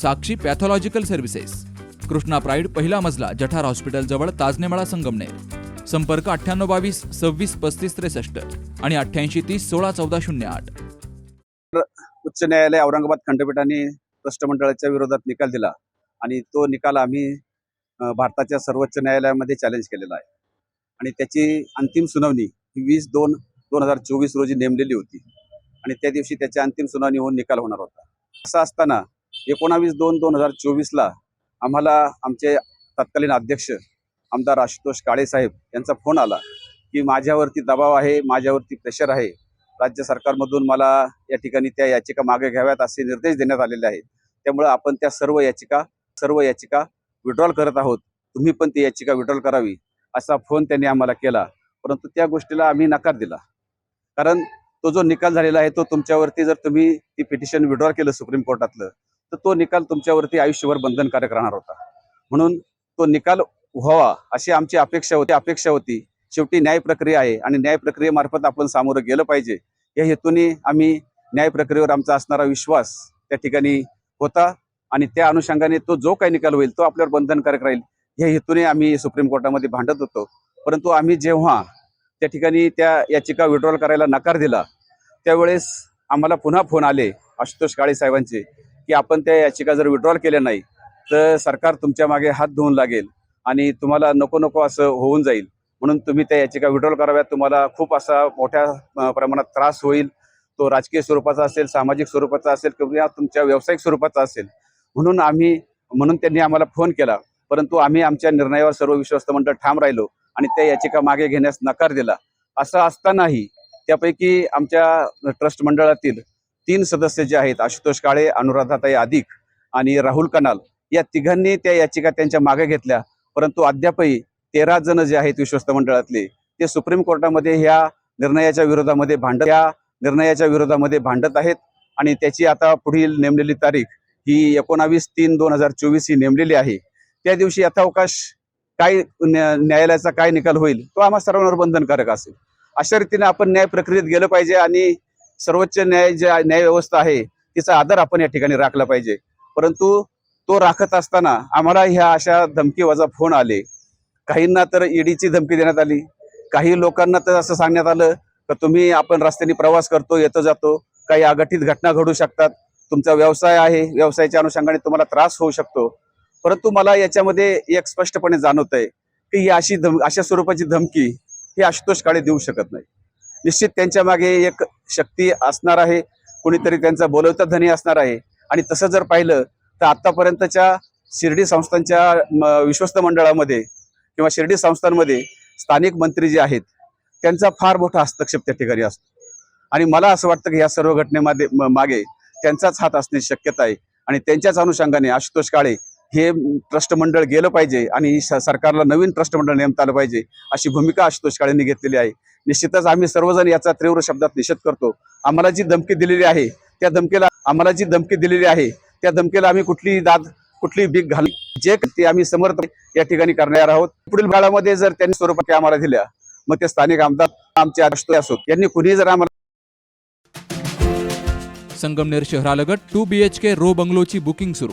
Sakshi pathological services Krishna pride पहिला मजला जठार hospital जवळ ताजनेमाळा संगमनेर. संपर्क अठ्ठ्याण्णव बावीस सव्वीस पस्तीस त्रेसष्ट आणि अठ्ठ्याऐंशी तीस सोळा चौदा शून्य आठ. उच्च न्यायालय औरंगाबाद खंडपीठाने ट्रस्ट मंडळाच्या विरोधात निकाल दिला आणि तो निकाल आम्ही भारताच्या सर्वोच्च न्यायालयामध्ये चॅलेंज केलेला आहे. आणि त्याची अंतिम सुनावणी ही वीस दोन दोन हजार चोवीस रोजी नेमलेली होती. आणि त्या दिवशी त्याची अंतिम सुनावणी होऊन निकाल होणार होता. असं असताना एकोणावीस दोन दोन हजार चोवीसला आम्हाला आमचे तत्कालीन अध्यक्ष आमदार आशुतोष काळे साहेब यांचा फोन आला की माझ्यावरती दबाव आहे माझ्यावरती प्रेशर आहे. राज्य सरकारमधून मला या ठिकाणी त्या याचिका मागे घ्याव्यात असे निर्देश देण्यात आलेले आहेत. त्यामुळे आपण त्या सर्व याचिका सर्व याचिका विड्रॉल करत आहोत. तुम्ही पण ती याचिका विड्रॉल करावी असा फोन त्यांनी आम्हाला केला. परंतु त्या गोष्टीला आम्ही नकार दिला. कारण तो जो निकाल झालेला आहे तो तुमच्यावरती जर तुम्ही ती पिटिशन विड्रॉल केलं सुप्रीम कोर्टातलं तर तो निकाल तुमच्यावरती आयुष्यभर बंधनकारक राहणार होता. म्हणून तो निकाल व्हावा अशी आमची अपेक्षा होती. अपेक्षा होती. शेवटी न्याय प्रक्रिया आहे आणि न्याय प्रक्रियेमार्फत आपण सामोरं गेलं पाहिजे. या हेतूने आम्ही न्याय प्रक्रियेवर आमचा असणारा विश्वास त्या ठिकाणी होता आणि त्या अनुषंगाने तो जो काही निकाल होईल तो आपल्यावर बंधनकारक राहील. या हेतूने आम्ही सुप्रीम कोर्टामध्ये भांडत होतो. परंतु आम्ही जेव्हा त्या ठिकाणी त्या याचिका विड्रॉल करायला नकार दिला त्यावेळेस आम्हाला पुन्हा फोन आले आशुतोष काळे साहेबांचे. की आपण त्या याचिका जर विड्रॉल केल्या नाही तर सरकार तुमच्या मागे हात धुवून लागेल आणि तुम्हाला नको नको असं होऊन जाईल. म्हणून तुम्ही त्या याचिका विड्रॉल कराव्यात. तुम्हाला खूप असा मोठ्या प्रमाणात त्रास होईल. तो राजकीय स्वरूपाचा असेल सामाजिक स्वरूपाचा असेल किंवा तुमच्या व्यावसायिक स्वरूपाचा असेल. म्हणून आम्ही म्हणून त्यांनी आम्हाला फोन केला. परंतु आम्ही आमच्या निर्णयावर सर्व विश्वस्त मंडळ ठाम राहिलो आणि त्या याचिका मागे घेण्यास नकार दिला. असं असतानाही त्यापैकी आमच्या ट्रस्ट मंडळातील तीन सदस्य जे आहेत आशुतोष काळे अनुराधाताई अधिक आणि राहुल कनाल या तिघांनी त्या याचिका त्यांच्या मागे घेतल्या. परंतु अद्यापही तेरा जण जे आहेत विश्वस्त मंडळातले ते सुप्रीम कोर्टामध्ये ह्या निर्णयाच्या विरोधामध्ये भांडत या निर्णयाच्या विरोधामध्ये भांडत आहेत आणि त्याची आता पुढील नेमलेली तारीख ही एकोणावीस तीन दोन हजार चोवीस ही नेमलेली आहे. त्या दिवशी यथावकाश काय न्यायालयाचा काय निकाल होईल तो आम्हा सर्वांवर बंधनकारक असेल. अशा रीतीने आपण न्याय प्रक्रियेत गेलं पाहिजे आणि सर्वोच्च न्याय ज्या न्याय व्यवस्था आहे तिचा आदर आपण या ठिकाणी राखला पाहिजे. परंतु तो राखत असताना आम्हाला ह्या अशा धमकीवाजा फोन आले. काहींना तर ईडीची धमकी देण्यात आली. काही लोकांना तर असं सांगण्यात आलं का तुम्ही आपण रस्त्याने प्रवास करतो येतो जातो. काही अघटित घटना घडू शकतात. तुमचा व्यवसाय आहे व्यवसायाच्या अनुषंगाने तुम्हाला त्रास होऊ शकतो. परंतु मला याच्यामध्ये एक स्पष्टपणे जाणवत आहे की ही अशी धम अशा स्वरूपाची धमकी ही आशुतोष काळे देऊ शकत नाही. निश्चित त्यांच्या मागे एक शक्ती असणार आहे. कुणीतरी त्यांचा बोलवता धनी असणार आहे. आणि तसं जर पाहिलं तर आत्तापर्यंतच्या शिर्डी संस्थांच्या म, विश्वस्त मंडळामध्ये किंवा शिर्डी संस्थांमध्ये स्थानिक मंत्री जे आहेत त्यांचा फार मोठा हस्तक्षेप त्या ठिकाणी असतो. आणि मला असं वाटतं की या सर्व घटनेमध्ये मागे त्यांचाच हात असण्याची शक्यता आहे. आणि त्यांच्याच अनुषंगाने आशुतोष काळे हे ट्रस्ट मंडळ गेलं पाहिजे आणि सरकारला नवीन ट्रस्ट मंडळ नेमता आलं पाहिजे अशी भूमिका आशुतोष काळेंनी घेतलेली आहे. निश्चितच आम्ही सर्वजण याचा तीव्र शब्दात निषेध करतो. आम्हाला जी धमकी दिलेली आहे त्या धमकीला आम्हाला जी धमकी दिलेली आहे त्या धमकीला आम्ही कुठली दाद कुठली भीक घाल? जे ते आम्ही समर्थ या ठिकाणी करणार आहोत. पुढील काळामध्ये जर त्यांनी स्वरूपात आम्हाला दिल्या मग ते स्थानिक आमदार आमचे आशुतोष असोत यांनी कुणी जर आम्हाला Sangamner शहरालगत two B H K row बंगलोची booking सुरू.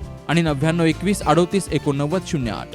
आणि नव्याण्णव एकवीस अडोतीस एकोणनव्वद शून्य आठ.